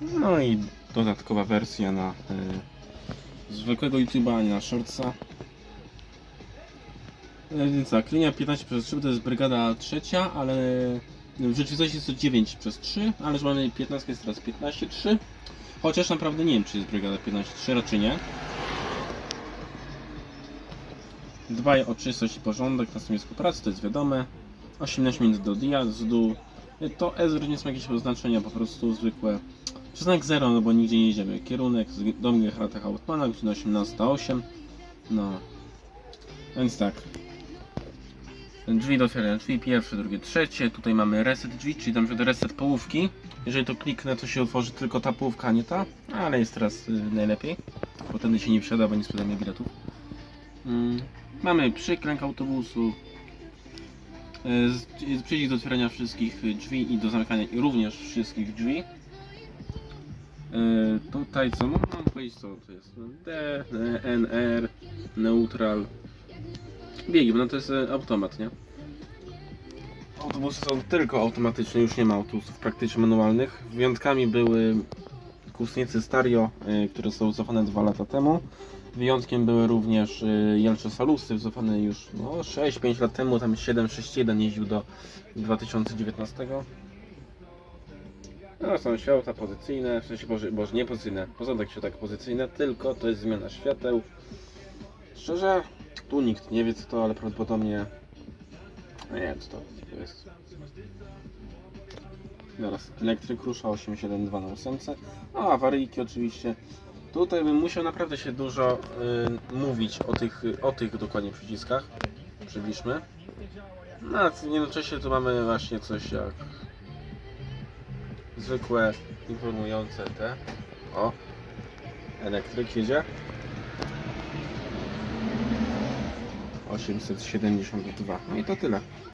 No i dodatkowa wersja na y, zwykłego YouTube'a, a nie na shortsa. E, Więc tak, linia 15 przez 3 to jest brygada trzecia, ale w rzeczywistości jest to 9 przez 3, ale że mamy 15 jest teraz 15-3. Chociaż naprawdę nie wiem, czy jest brygada 15-3, raczej nie. Dbaj o czystość i porządek na stanowisku pracy, to jest wiadome. 18 minut do dojazdu. To S również ma jakieś oznaczenia, po prostu zwykłe. Przyznak 0, no bo nigdzie nie jedziemy. Kierunek z Domnie Harata Hautmana, godzina 18.08. No. Więc tak. Drzwi do otwierania, drzwi pierwsze, drugie, trzecie. Tutaj mamy reset drzwi, czyli tam przykład reset połówki. Jeżeli to kliknę, to się otworzy tylko ta połówka, a nie ta. Ale jest teraz y, najlepiej. Bo tędy się nie wsiada, bo nie sprzedajemy biletów. Mm. Mamy przykręg autobusu. Y, przycisk do otwierania wszystkich y, drzwi i do zamykania również wszystkich drzwi. Y, Tutaj co? No, mam powiedzieć co to jest. D, R, neutral. Biegi, no to jest e, automat, nie? Autobusy są tylko automatyczne, już nie ma autobusów praktycznie manualnych. Wyjątkami były kłusnicy Stario, które są wycofane dwa lata temu. Wyjątkiem były również Jelcze Salusy, wycofane już no, 6-5 lat temu, tam 761 jeździł do 2019. No są światła pozycyjne, w sensie boże, boże nie pozycyjne, porządek światełek pozycyjne, tylko to jest zmiana świateł. Szczerze, tu nikt nie wie co to, ale prawdopodobnie... Nie wiem co to jest. Zaraz, elektryk rusza 872 na 8. No awaryjki oczywiście. Tutaj bym musiał naprawdę się dużo y, mówić o tych, o tych dokładnie przyciskach. Przybliżmy. No a jednocześnie tu mamy właśnie coś jak zwykłe informujące te. O, elektryk jedzie. 872. No i to tyle.